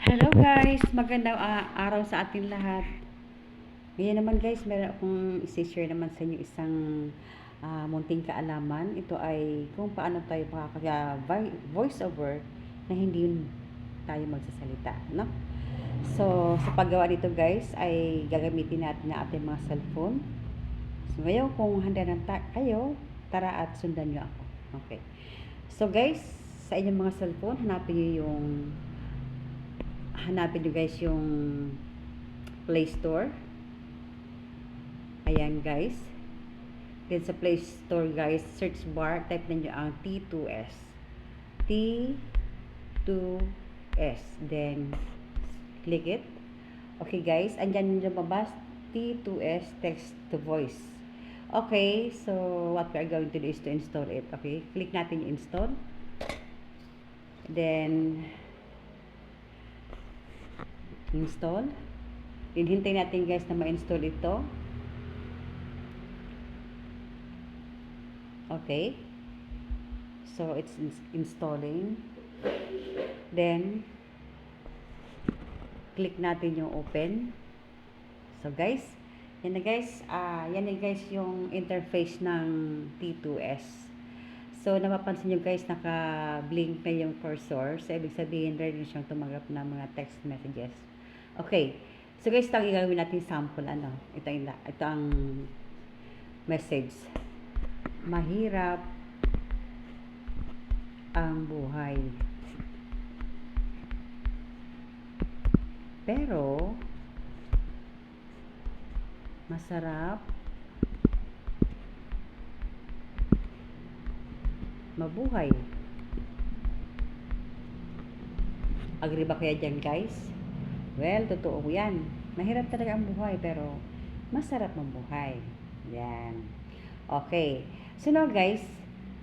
Hello guys, magandang ah, araw sa atin lahat. Ngayon naman guys, meron akong isi-share naman sa inyo isang ah, munting kaalaman. Ito ay kung paano tayo makakaya voice over na hindi yun tayo magsasalita, no? So, sa paggawa nito guys, ay gagamitin natin ang ating mga cellphone. So, ngayon kung handa na kayo, tara at sundan nyo ako. Okay. So guys, sa inyong mga cellphone, hanapin nyo yung hanapin nyo guys yung Play Store. Ayan guys. Then sa Play Store guys, search bar, type ninyo ang T2S. T2S. Then, click it. Okay guys, andyan yung lumabas, T2S text to voice. Okay, so what we are going to do is to install it. Okay, click natin yung install. Then, install. Then, hintay natin guys na ma-install ito. Okay. So, it's ins- installing. Then, click natin yung open. So, guys, yan na guys. ah yan na guys yung interface ng T2S. So, napapansin nyo guys, naka-blink na yung cursor. So, ibig sabihin, ready siyang tumanggap ng mga text messages. Okay. So, guys, ito ang gagawin natin sample. Ano? Ito, yung, ito ang message. Mahirap ang buhay. Pero, masarap mabuhay. Agree ba kaya dyan, guys? Well, totoo yan. Mahirap talaga ang buhay, pero masarap mabuhay. Yan. Okay. So now, guys,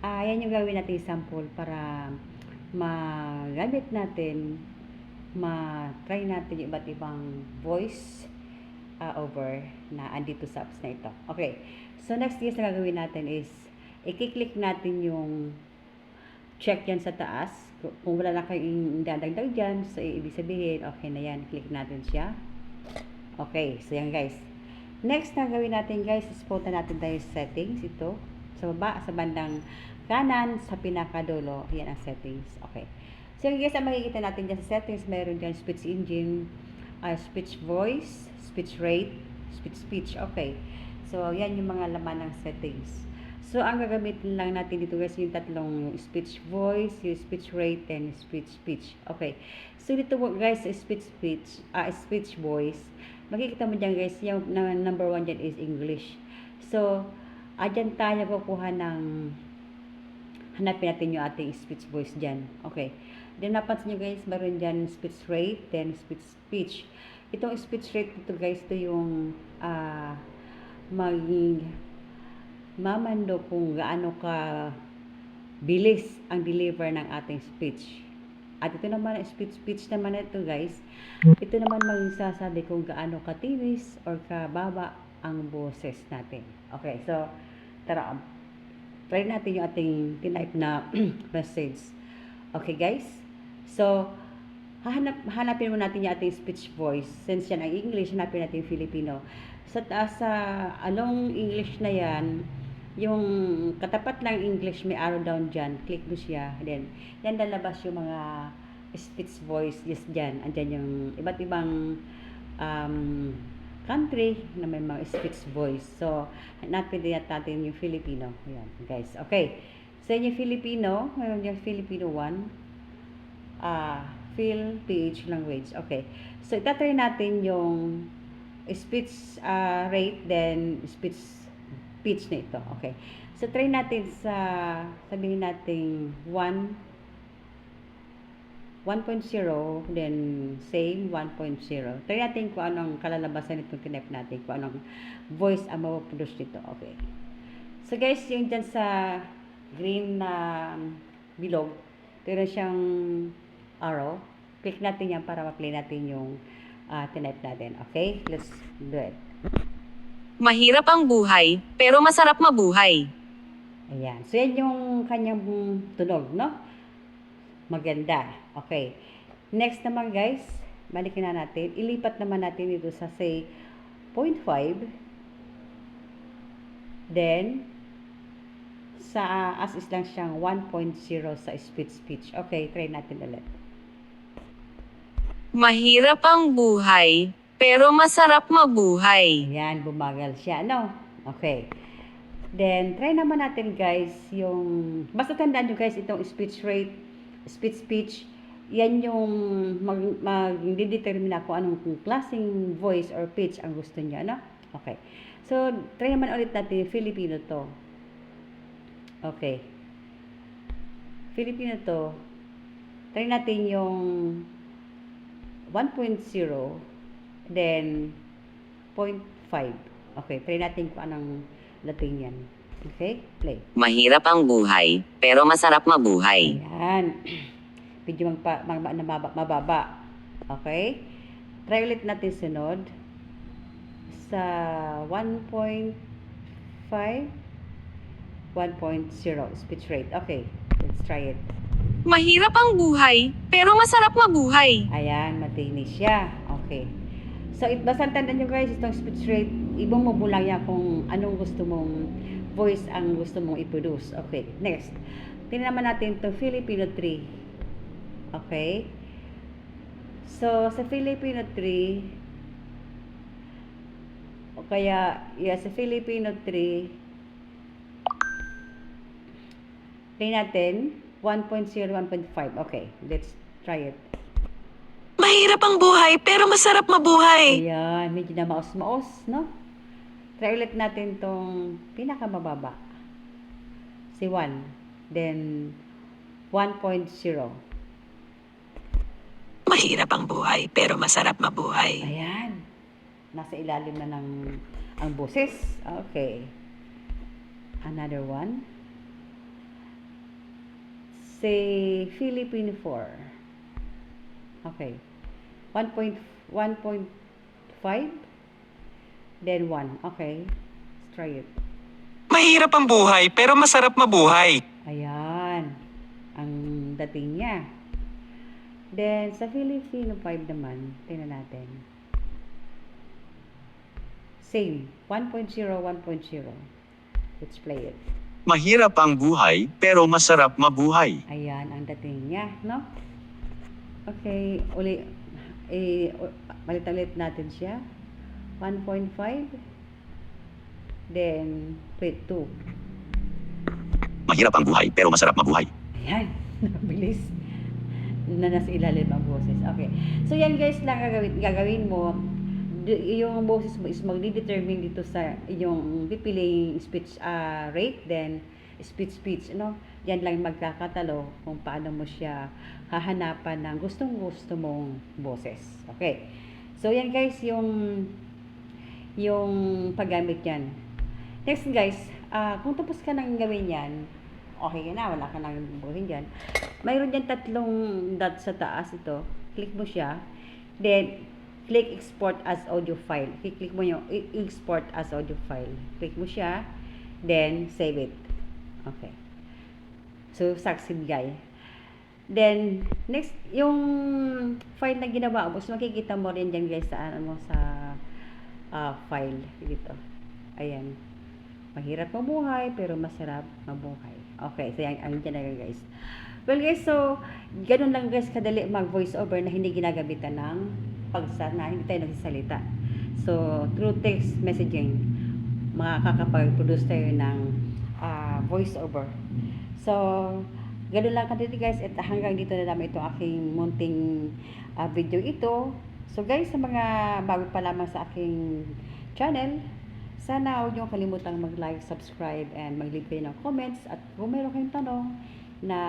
ah yan yung gawin natin sample para magamit natin, ma-try natin yung iba't ibang voice ah, over na andito sa apps na ito. Okay. So next guys na gagawin natin is i-click natin yung check yan sa taas. Kung- wala na kayong dadagdag dyan, so ibig sabihin, okay na yan. Click natin siya. Okay, so yan guys. Next na gawin natin guys, is punta natin tayo sa settings. Ito, sa baba, sa bandang kanan, sa pinakadulo, yan ang settings. Okay. So yan guys, ang makikita natin dyan sa settings, meron dyan speech engine, uh, speech voice, speech rate, speech speech. Okay. So, yan yung mga laman ng settings. So, ang gagamitin lang natin dito guys, yung tatlong speech voice, yung speech rate, and speech speech. Okay. So, dito guys, speech speech, ah speech voice. Makikita mo dyan guys, yung na, number one dyan is English. So, adyan tayo kukuha ng hanapin natin yung ating speech voice dyan. Okay. Then, napansin nyo guys, meron dyan speech rate, then speech speech. Itong speech rate dito guys, ito yung ah maging mamando kung gaano ka bilis ang deliver ng ating speech. At ito naman, speech speech naman ito guys, ito naman magsasabi kung gaano katinis or kababa ang boses natin. Okay, so, tara, um, try natin yung ating tinype na message. Okay guys? So, hahanap, hanapin mo natin yung ating speech voice. Since yan ang English, hanapin natin yung Filipino. Sa sa anong English na yan, yung katapat lang English, may arrow down dyan. Click mo siya. Then, yan lalabas yung mga speech voice. Yes, dyan. Andyan yung iba't ibang um, country na may mga speech voice. So, hanapin din natin yung Filipino. Yan, guys. Okay. So, yun yung Filipino. Mayroon yung Filipino 1. Ah, Phil PH language. Okay. So, itatry natin yung speech ah, rate, then speech pitch na ito. Okay. So, try natin sa, sabihin natin 1, 1.0, then same 1.0. Try natin kung anong kalalabasan nitong tinep natin, kung anong voice ang mapaproduce nito. Okay. So, guys, yung dyan sa green na bilog, meron siyang arrow. Click natin yan para ma-play natin yung uh, tinype natin. Okay? Let's do it. Mahirap ang buhay, pero masarap mabuhay. Ayan. So, yan yung kanyang tunog, no? Maganda. Okay. Next naman, guys. balikin na natin. Ilipat naman natin dito sa say 0.5. Then, sa as is lang siyang 1.0 sa speed speech. Okay, try natin ulit. Mahirap ang buhay, pero masarap mabuhay. Ayan, bumagal siya, no? Okay. Then, try naman natin guys yung, basta tandaan nyo guys, itong speech rate, speech speech, yan yung mag, mag-determine kung anong klaseng voice or pitch ang gusto niya, no? Okay. So, try naman ulit natin yung Filipino to. Okay. Filipino to. Try natin yung 1.0 then 0.5. Okay, try natin kung anong dating yan. Okay, play. Mahirap ang buhay, pero masarap mabuhay. Ayan. Medyo magpa, mag, mag, mababa, mababa. Okay? Try ulit natin sunod. Sa 1.5 1.0 speech rate. Okay, let's try it. Mahirap ang buhay, pero masarap mabuhay. Ayan, matinis siya. Okay. So, it, basta tandaan nyo guys, itong speech rate, ibang yan kung anong gusto mong voice ang gusto mong i-produce. Okay, next. Tingnan naman natin itong Filipino 3. Okay. So, sa Filipino 3, o kaya, yeah, sa Filipino 3, try natin 1.0, 1.5. Okay, let's try it. Mahirap ang buhay pero masarap mabuhay. Ayan, medyo na maos-maos, no? Try ulit natin tong pinakamababa. Si 1. Then, 1.0. Mahirap ang buhay pero masarap mabuhay. Ayan. Nasa ilalim na ng ang boses. Okay. Another one. Say, Philippine 4. Okay. 1.1.5 then 1. Okay. Let's try it. Mahirap ang buhay pero masarap mabuhay. Ayan. Ang dating niya. Then, sa Filipino 5 naman, tingnan natin. Same. 1.0, 1.0. Let's play it. Mahirap ang buhay, pero masarap mabuhay. Ayan, ang dating niya, no? Okay, uli, eh, palit-ulit natin siya. 1.5. Then, wait, 2. Mahirap ang buhay, pero masarap mabuhay. Ayan, bilis. Na nasa ilalim ang boses. Okay. So, yan guys lang gagawin, gagawin mo. Yung boses mo is magdi-determine dito sa yung pipiling speech ah, rate, then speech speech, no? Yan lang magkakatalo kung paano mo siya hahanapan ng gustong gusto mong boses. Okay. So, yan guys, yung yung paggamit yan. Next guys, ah kung tapos ka nang gawin yan, okay ka na, wala ka nang buhin dyan. Mayroon dyan tatlong dot sa taas ito. Click mo siya. Then, click export as audio file. I-click mo yung export as audio file. Click mo siya. Then, save it. Okay. So, succeed guy. Then, next, yung file na ginawa mo, so makikita mo rin dyan guys sa, ano sa ah, file. Dito. Ayan. Mahirap mabuhay, pero masarap mabuhay. Okay, so yan, ang dyan na guys. Well guys, so, ganun lang guys kadali mag voice over na hindi ginagamitan ng pagsa na hindi tayo nagsasalita. So, through text messaging, makakapag-produce tayo ng ah, voice over. So, ganun lang kadali guys at hanggang dito na namin itong aking munting ah, video ito. So guys, sa mga bago pa lamang sa aking channel, sana huwag niyo kalimutang mag-like, subscribe, and mag-leave kayo ng comments. At kung mayroon kayong tanong na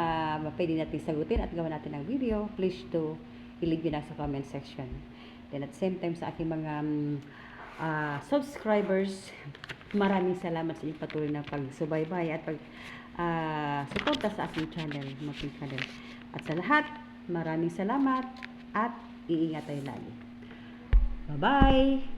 pwede natin sagutin at gawa natin ng video, please do i-leave yun na sa comment section. Then at same time sa aking mga ah, subscribers, maraming salamat sa inyong patuloy na pagsubaybay at pag ah, suporta sa aking channel, munting channel. At sa lahat, maraming salamat at iingat tayo lagi. Bye-bye!